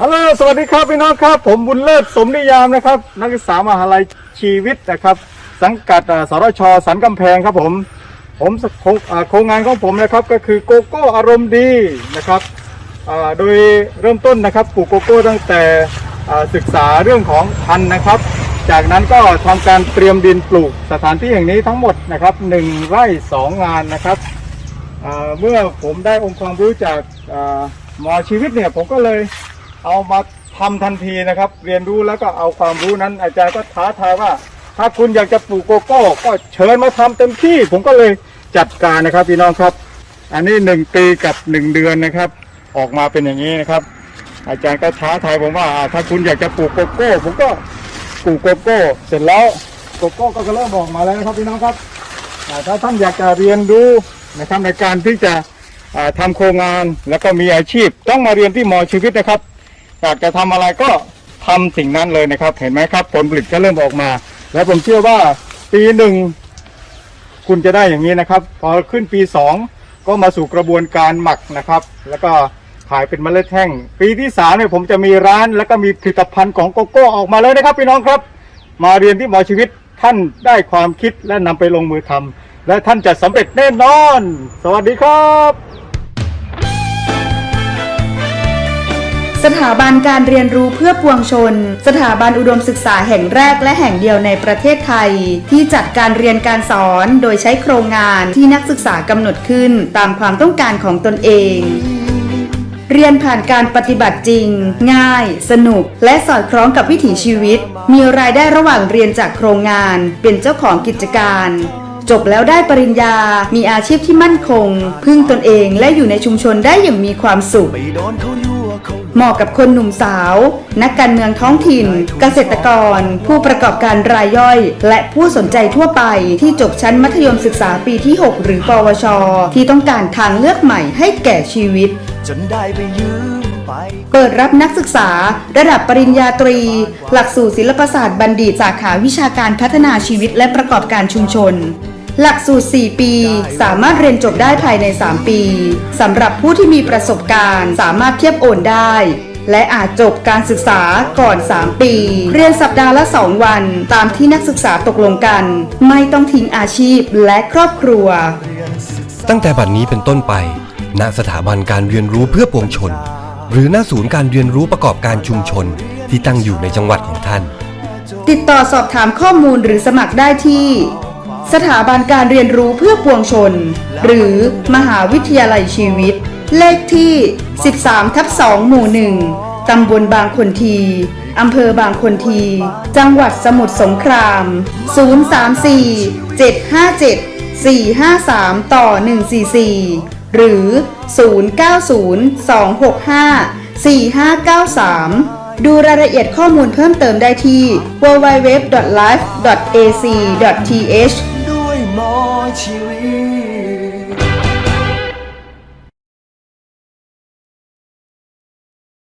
ฮัลโหลสวัสดีครับพี่น้องครับ ผมบุญเลิศสมนิยามนะครับ นักศึกษามหาลัยชีวิตนะครับ สังกัดอ่าสรชสันกำแพงครับผม ผมโครงงานของผมนะครับก็คือโกโก้อารมณ์ดีนะครับโดยเริ่มต้นนะครับปลูกโกโก้ตั้งแต่ศึกษาเรื่องของพันธุ์นะครับ จากนั้นก็ทำการเตรียมดินปลูกสถานที่แห่งนี้ทั้งหมดนะครับหนึ่งไร่สองงานนะครับเมื่อผมได้องค์ความรู้จากหมอชีวิตเนี่ยผมก็เลย เอามาทำทันทีนะครับ เรียนรู้แล้วก็เอาความรู้นั้น อาจารย์ก็ท้าทายว่า ถ้าคุณอยากจะปลูกโกโก้ ก็เชิญมาทำเต็มที่ ผมก็เลยจัดการนะครับพี่น้องครับ อันนี้หนึ่งปีกับหนึ่งเดือนนะครับ ออกมาเป็นอย่างนี้นะครับ อาจารย์ก็ท้าทายผมว่า ถ้าคุณอยากจะปลูกโกโก้ ผมก็ปลูกโกโก้ เสร็จแล้วโกโก้ก็เริ่มออกมาแล้วนะครับพี่น้องครับถ้าท่านอยากจะเรียนรู้นะครับในการที่จะอ่าทำโครงงานแล้วก็มีอาชีพต้องมาเรียนที่มอชีวิตนะครับ อยากจะทำอะไรก็ทำสิ่งนั้นเลยนะครับ เห็นไหมครับ ผลผลิตก็เริ่มออกมา แล้วผมเชื่อว่าปีหนึ่งคุณจะได้อย่างนี้นะครับ พอขึ้นปีสองก็มาสู่กระบวนการหมักนะครับ แล้วก็ขายเป็นเมล็ดแห้งปีที่สามเนี่ยผมจะมีร้าน แล้วก็มีผลิตภัณฑ์ของโกโก้ออกมาเลยนะครับพี่น้องครับ มาเรียนที่หมอชีวิตท่านได้ความคิดและนำไปลงมือทำและท่านจะสำเร็จแน่นอน สวัสดีครับ สถาบันการเรียนรู้เพื่อปวงชน สถาบันอุดมศึกษาแห่งแรกและแห่งเดียวในประเทศไทย ที่จัดการเรียนการสอนโดยใช้โครงงานที่นักศึกษากำหนดขึ้นตามความต้องการของตนเองเรียนผ่านการปฏิบัติจริง ง่าย สนุก และสอดคล้องกับวิถีชีวิต มีรายได้ระหว่างเรียนจากโครงงาน เป็นเจ้าของกิจการ จบแล้วได้ปริญญา มีอาชีพที่มั่นคง พึ่งตนเองและอยู่ในชุมชนได้อย่างมีความสุข เหมาะกับคนหนุ่มสาว นักการเมืองท้องถิ่น เกษตรกร ผู้ประกอบการรายย่อย และผู้สนใจทั่วไปที่จบชั้นมัธยมศึกษาปีที่ 6 หรือปวช ที่ต้องการทางเลือกใหม่ให้แก่ชีวิต จนได้ไปยืมไปเปิดรับนักศึกษา ระดับปริญญาตรี หลักสูตรศิลปศาสตร์บัณฑิตสาขาวิชาการพัฒนาชีวิตและประกอบการชุมชน หลักสูตร 4 ปี สามารถเรียนจบได้ภายใน 3 ปีสำหรับผู้ที่มีประสบการณ์สามารถเทียบโอนได้ และอาจจบการศึกษาก่อน 3 ปี เรียนสัปดาห์ละ 2 วัน ตามที่นักศึกษาตกลงกัน ไม่ต้องทิ้งอาชีพและครอบครัว ตั้งแต่บัดนี้เป็นต้นไป ณสถาบันการเรียนรู้เพื่อปวงชน หรือณศูนย์การเรียนรู้ประกอบการชุมชน ที่ตั้งอยู่ในจังหวัดของท่าน ติดต่อสอบถามข้อมูลหรือสมัครได้ที่ สถาบันการเรียนรู้เพื่อปวงชน หรือมหาวิทยาลัยชีวิต เลขที่ 13ทับ2หมู่ 1 ตำบลบางคนที อำเภอบางคนที จังหวัดสมุทรสงคราม 034 757 453 ต่อ 144 หรือ 090 265 4593 ดูรายละเอียดข้อมูลเพิ่มเติมได้ที่ www.life.ac.th ด้วยมอชีวิต